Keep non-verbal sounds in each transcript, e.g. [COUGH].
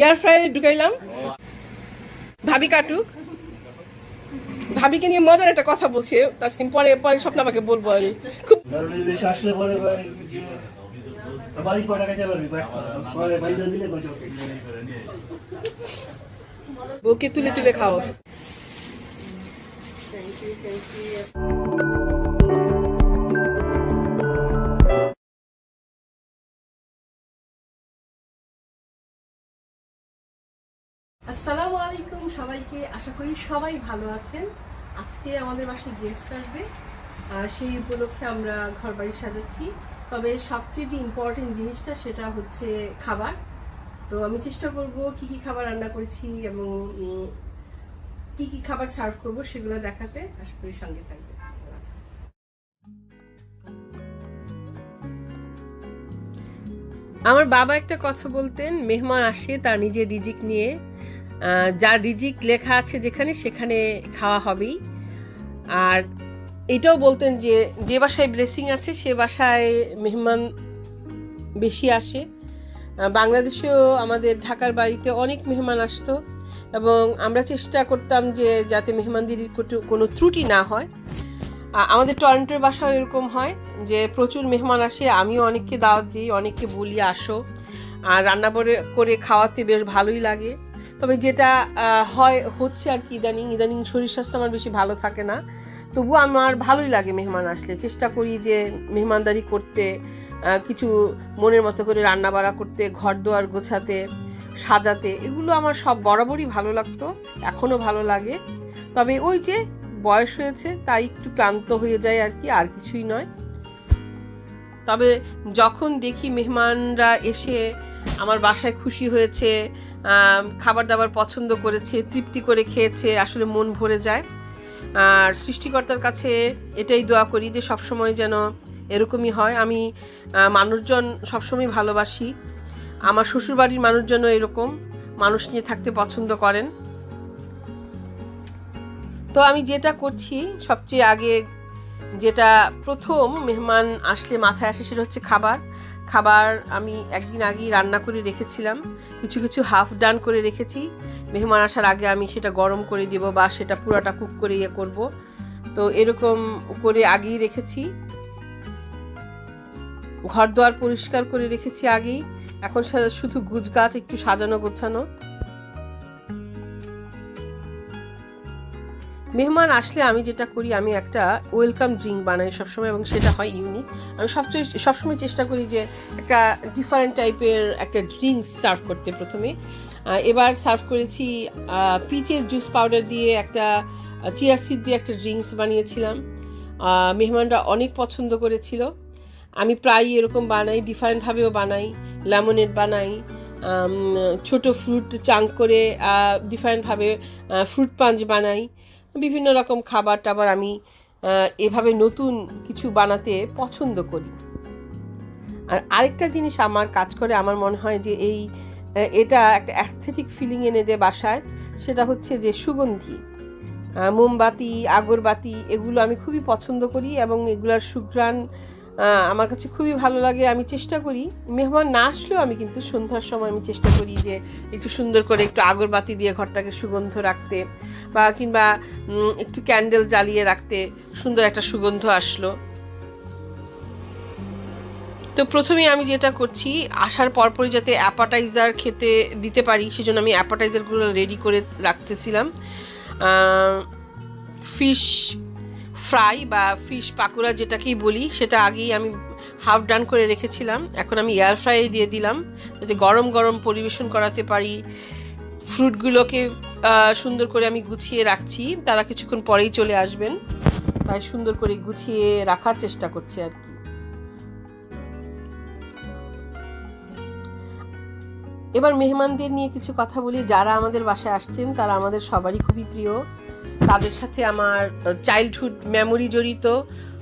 Air ফ্রায়ারে ঢুকাইলাম। ভাবি কাটুক। ভাবিকে নিয়ে মজার একটা কথা বলছে তাসনিম পরে পরে স্বপ্ন আমাকে বলব আমি। খুব ধরুন এই দেশে আসলে পরে পরে যে বাড়ি আসসালামু আলাইকুম সবাইকে। আশা করি সবাই ভালো আছেন। আজকে আমাদের বাসায় গেস্ট আসবে। সেই উপলক্ষে আমরা ঘর বাড়ি সাজাচ্ছি। তবে সবচেয়ে যে ইম্পর্টেন্ট জিনিসটা সেটা হচ্ছে খাবার। তো আমি চেষ্টা করব কি কি খাবার রান্না করেছি এবং কি কি খাবার সার্ভ করব সেগুলো দেখাতে। আশা করি সঙ্গে থাকবে আমার বাবা একটা কথা বলতেন, মেহমান আসে তার নিজের রিজিক নিয়ে। যার রিজিক লেখা আছে যেখানে, সেখানে খাওয়া হবেই। আর এটাও বলতেন যে যে বাসায় ব্লেসিং আছে, সে বাসায় মেহমান বেশি আসে। বাংলাদেশেও আমাদের ঢাকার বাড়িতে অনেক মেহমান আসতো এবং আমরা চেষ্টা করতাম যে, যাতে মেহমানদিরির কোটো- কোনো ত্রুটি না হয়। আমাদের টরেন্টোর বাসাও এরকম হয় যে, প্রচুর মেহমান আসে, আমিও অনেককে দাওয়াত দিই, অনেককে বলি আসো। আর রান্না করে খাওয়াতে বেশ ভালোই লাগে। যেটা হয়, হচ্ছে আর কি ইদানিং ইদানিং শরীর স্বাস্থ্য আমার বেশি ভালো থাকে না। তবু আমার ভালোই লাগে মেহমান আসলে। চেষ্টা করি যে মেহমানদারি করতে কিছু মনের মতো করে রান্না বাড়া করতে, ঘর দোয়ার গোছাতে, সাজাতে, এগুলো আমার সব বরাবরই ভালো লাগতো এখনও ভালো লাগে। তবে ওই যে বয়স হয়েছে, তাই একটু ক্লান্ত হয়ে যায় আর কি, আর কিছুই নয়। তবে যখন দেখি মেহমানরা এসে আমার বাসায় খুশি হয়েছে খাবার দাবার পছন্দ করেছে, তৃপ্তি করে খেয়েছে, আসলে মন ভরে যায়। আর সৃষ্টিকর্তার কাছে এটাই দোয়া করি যে সবসময় যেন এরকমই হয়। আমি মানুষজন সবসময় ভালোবাসি। আমার শ্বশুরবাড়ির মানুষজনও এরকম। মানুষ নিয়ে থাকতে পছন্দ করেন। তো আমি যেটা করছি, সবচেয়ে আগে যেটা প্রথম মেহমান আসলে মাথায় আসে সেটা হচ্ছে খাবার। খাবার আমি একদিন আগেই রান্না করে রেখেছিলাম। কিছু কিছু হাফ ডান করে রেখেছি। মেহমান আসার আগে আমি সেটা গরম করে দেব বা সেটা পুরাটা কুক করে ইয়ে করব। তো এরকম করে আগেই রেখেছি। ঘর দোয়ার পরিষ্কার করে রেখেছি আগেই। এখন শুধু গুজগাছ একটু সাজানো গোছানো। মেহমান আসলে আমি যেটা করি, আমি একটা ওয়েলকাম ড্রিঙ্ক বানাই সবসময় এবং সেটা হয় ইউনিক আমি সবচেয়ে, সবসময় চেষ্টা করি যে একটা ডিফারেন্ট টাইপের একটা ড্রিঙ্কস সার্ভ করতে প্রথমে। এবার সার্ভ করেছি পিচের জুস পাউডার দিয়ে একটা চিয়া সিড দিয়ে একটা ড্রিঙ্কস বানিয়েছিলাম। মেহমানরা অনেক পছন্দ করেছিল। আমি প্রায়ই এরকম বানাই ডিফারেন্টভাবেও বানাই। লেমনেড বানাই ছোট ফ্রুট চাঙ্ক করে ডিফারেন্টভাবে ফ্রুট পাঞ্চ বানাই। বিভিন্ন রকম খাবার টাবার আমি এভাবে নতুন কিছু বানাতে পছন্দ করি। আর আরেকটা জিনিস আমার কাজ করে, আমার মনে হয় যে এই এটা একটা অ্যাস্থেটিক ফিলিং এনে দেয় বাসায়, সেটা হচ্ছে যে সুগন্ধি। মোমবাতি, আগরবাতি, এগুলো আমি খুবই পছন্দ করি এবং এগুলার সুঘ্রাণ আমার কাছে খুবই ভালো লাগে। আমি চেষ্টা করি। মেহমান না আসলেও আমি কিন্তু সন্ধ্যার সময় আমি চেষ্টা করি যে একটু সুন্দর করে একটু আগরবাতি দিয়ে ঘরটাকে সুগন্ধ রাখতে বা কিংবা একটু ক্যান্ডেল জ্বালিয়ে রাখতে সুন্দর একটা সুগন্ধ আসলো। তো প্রথমে আমি যেটা করছি, আসার পরপরই যাতে অ্যাপাটাইজার খেতে দিতে পারি, সেজন্য আমি অ্যাপাটাইজারগুলো রেডি করে রাখতেছিলাম। ফিশ ফ্রাই বা ফিশ পাকোড়া যেটাকেই বলি, সেটা আগেই আমি হাফ ডান করে রেখেছিলাম। এখন আমি এয়ার ফ্রাই দিয়ে দিলাম, যাতে গরম গরম পরিবেশন করাতে পারি। ফ্রুটগুলোকে সুন্দর করে আমি গুছিয়ে রাখছি। তারা কিছুক্ষণ পরেই চলে আসবেন। তাই সুন্দর করে গুছিয়ে রাখার চেষ্টা করছি আর কি। এবার মেহমানদের নিয়ে কিছু কথা বলি। যারা আমাদের বাসায় আসছেন, তারা আমাদের সবারই খুবই প্রিয়। তাদের সাথে আমার চাইল্ডহুড মেমোরি জড়িত,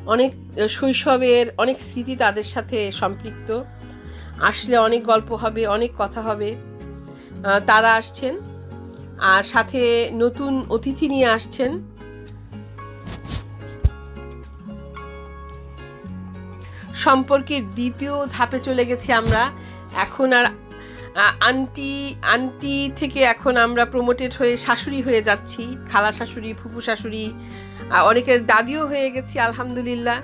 অনেক শৈশবের অনেক স্মৃতি তাদের সাথে সম্পৃক্ত। আসলে অনেক গল্প হবে, অনেক কথা হবে। তারা আসছেন, আর সাথে নতুন অতিথি নিয়ে আসছেন। সম্পর্কের দ্বিতীয় ধাপে চলে গেছি আমরা। এখন আর আন্টি আন্টি থেকে এখন আমরা প্রমোটেড হয়ে শাশুড়ি হয়ে যাচ্ছি, খালা শাশুড়ি, ফুপু শাশুড়ি অনেকের দাদিও হয়ে গেছি, আলহামদুলিল্লাহ।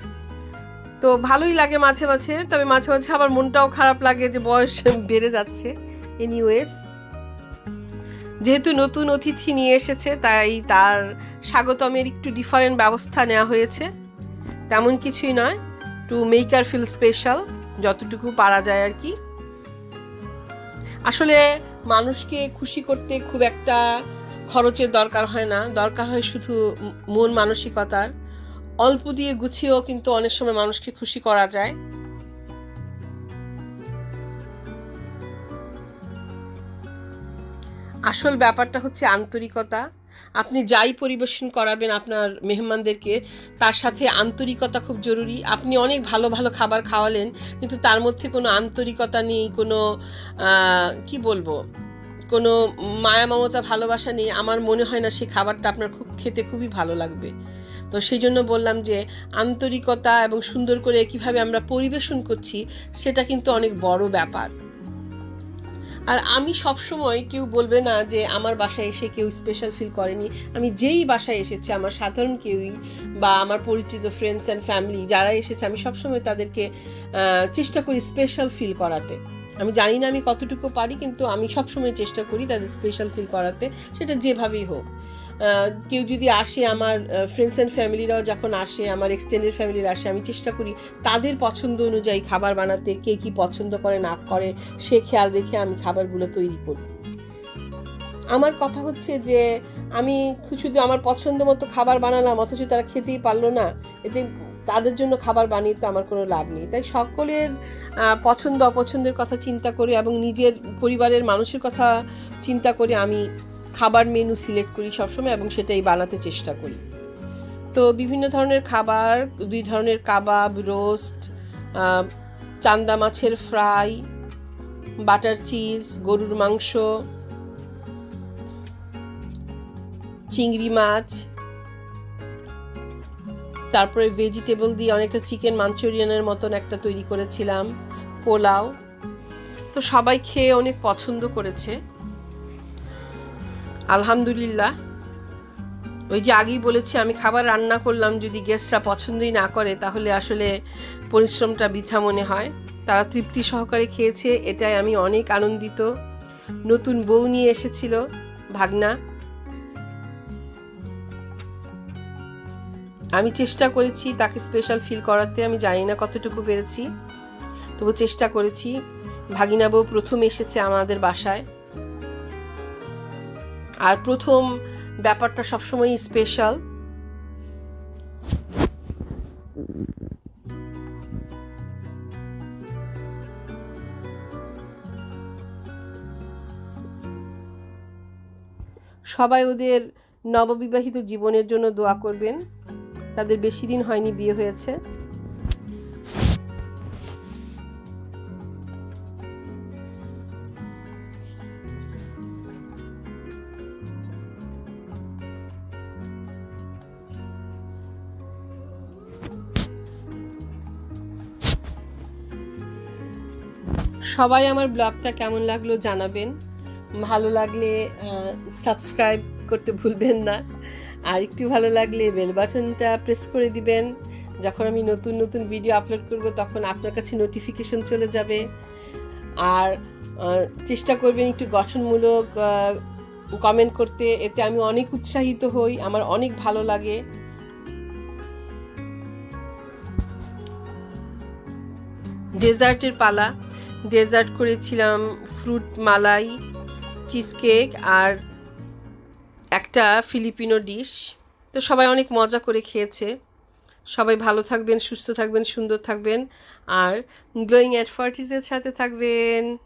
তো ভালোই লাগে মাঝে মাঝে, তবে মাঝে মাঝে আবার মনটাও খারাপ লাগে যে বয়স [LAUGHS] বেড়ে যাচ্ছে। এনিওয়েজ যেহেতু নতুন অতিথি নিয়ে এসেছে, তাই তার স্বাগতমের একটু ডিফারেন্ট ব্যবস্থা নেওয়া হয়েছে। তেমন কিছুই নয় টু মেকার ফিল স্পেশাল যতটুকু পারা যায় আর কি। আসলে মানুষকে খুশি করতে খুব একটা খরচের দরকার হয় না। দরকার হয় শুধু মন মানসিকতার। অল্প দিয়ে গুছিয়েও কিন্তু অনেক সময় মানুষকে খুশি করা যায়। আসল ব্যাপারটা হচ্ছে আন্তরিকতা। আপনি যাই পরিবেশন করাবেন আপনার মেহমানদেরকে, তার সাথে আন্তরিকতা খুব জরুরি। আপনি অনেক ভালো ভালো খাবার খাওয়ালেন, কিন্তু তার মধ্যে কোনো আন্তরিকতা নেই, কোনো কি বলব? কোনো মায়া, মমতা, ভালোবাসা নেই। আমার মনে হয় না সেই খাবারটা আপনার খুব, খেতে খুবই ভালো লাগবে। তো সেই জন্য বললাম যে, আন্তরিকতা এবং সুন্দর করে কীভাবে আমরা পরিবেশন করছি, সেটা কিন্তু অনেক বড় ব্যাপার। আর আমি সবসময় কেউ বলবে না যে আমার বাসায় এসে কেউ স্পেশাল ফিল করেনি। আমি যেই বাসায় এসেছি, আমার সাধারণ কেউই বা আমার পরিচিত ফ্রেন্ডস অ্যান্ড ফ্যামিলি যারা এসেছে, আমি সবসময় তাদেরকে চেষ্টা করি স্পেশাল ফিল করাতে। আমি জানি না আমি কতটুকু পারি, কিন্তু আমি সবসময় চেষ্টা করি তাদের স্পেশাল ফিল করাতে, সেটা যেভাবেই হোক। কেউ যদি আসে আমার ফ্রেন্ডস অ্যান্ড ফ্যামিলিরাও যখন আসে, আমার এক্সটেন্ডেড ফ্যামিলির আসে, আমি চেষ্টা করি তাদের পছন্দ অনুযায়ী খাবার বানাতে, কে কি পছন্দ করে, না করে, সে খেয়াল রেখে আমি খাবারগুলো তৈরি করি। আমার কথা হচ্ছে যে, আমি শুধু আমার পছন্দ মতো খাবার বানালাম, অথচ তারা খেতেই পারল না, এতে তাদের জন্য খাবার বানিয়ে তো আমার কোনো লাভ নেই। তাই সকলের পছন্দ অপছন্দের কথা চিন্তা করে এবং নিজের পরিবারের মানুষের কথা চিন্তা করে আমি খাবার মেনু সিলেক্ট করি সবসময় এবং সেটাই বানাতে চেষ্টা করি। তো বিভিন্ন ধরনের খাবার, দুই ধরনের কাবাব রোস্ট চান্দা মাছের ফ্রাই বাটার চিজ গরুর মাংস, চিংড়ি মাছ, তারপরে ভেজিটেবল দিয়ে অনেকটা চিকেন মাঞ্চুরিয়ানের মতন একটা তৈরি করেছিলাম, পোলাও। তো সবাই খেয়ে অনেক পছন্দ করেছে। আলহামদুলিল্লাহ। ওই যে আগেই বলেছি, আমি খাবার রান্না করলাম, যদি গেস্টরা পছন্দই না করে, তাহলে আসলে পরিশ্রমটা বৃথা মনে হয়। তারা তৃপ্তি সহকারে খেয়েছে, এটাই আমি অনেক আনন্দিত। নতুন বউ নিয়ে এসেছিল, ভাগনা। আমি চেষ্টা করেছি তাকে স্পেশাল ফিল করাতে, আমি জানি না কতটুকু পেরেছি। তবু চেষ্টা করেছি। ভাগিনা বউ প্রথম এসেছে আমাদের বাসায়। আর প্রথম ব্যাপারটা সবসময় স্পেশাল সবাই ওদের নববিবাহিত জীবনের জন্য দোয়া করবেন। তাদের বেশি দিন হয়নি বিয়ে হয়েছে। সবাই আমার ব্লগটা কেমন লাগল জানাবেন। ভালো লাগলে সাবস্ক্রাইব করতে ভুলবেন না। আর একটু ভালো লাগলে বেল বাটনটা প্রেস করে দিবেন। যখন আমি নতুন নতুন ভিডিও আপলোড করব, তখন আপনার কাছে নোটিফিকেশন চলে যাবে। আর চেষ্টা করবেন একটু গঠনমূলক কমেন্ট করতে। এতে আমি অনেক উৎসাহিত হই, আমার অনেক ভালো লাগে। ডেজার্টের পালা। ডেজার্ট করেছিলাম, ফ্রুট মালাই চিজ কেক আর একটা ফিলিপিনো ডিশ। তো সবাই অনেক মজা করে খেয়েছে। সবাই ভালো থাকবেন, সুস্থ থাকবেন, সুন্দর থাকবেন। আর গ্লোয়িং অ্যাডফার্টিসের সাথে থাকবেন।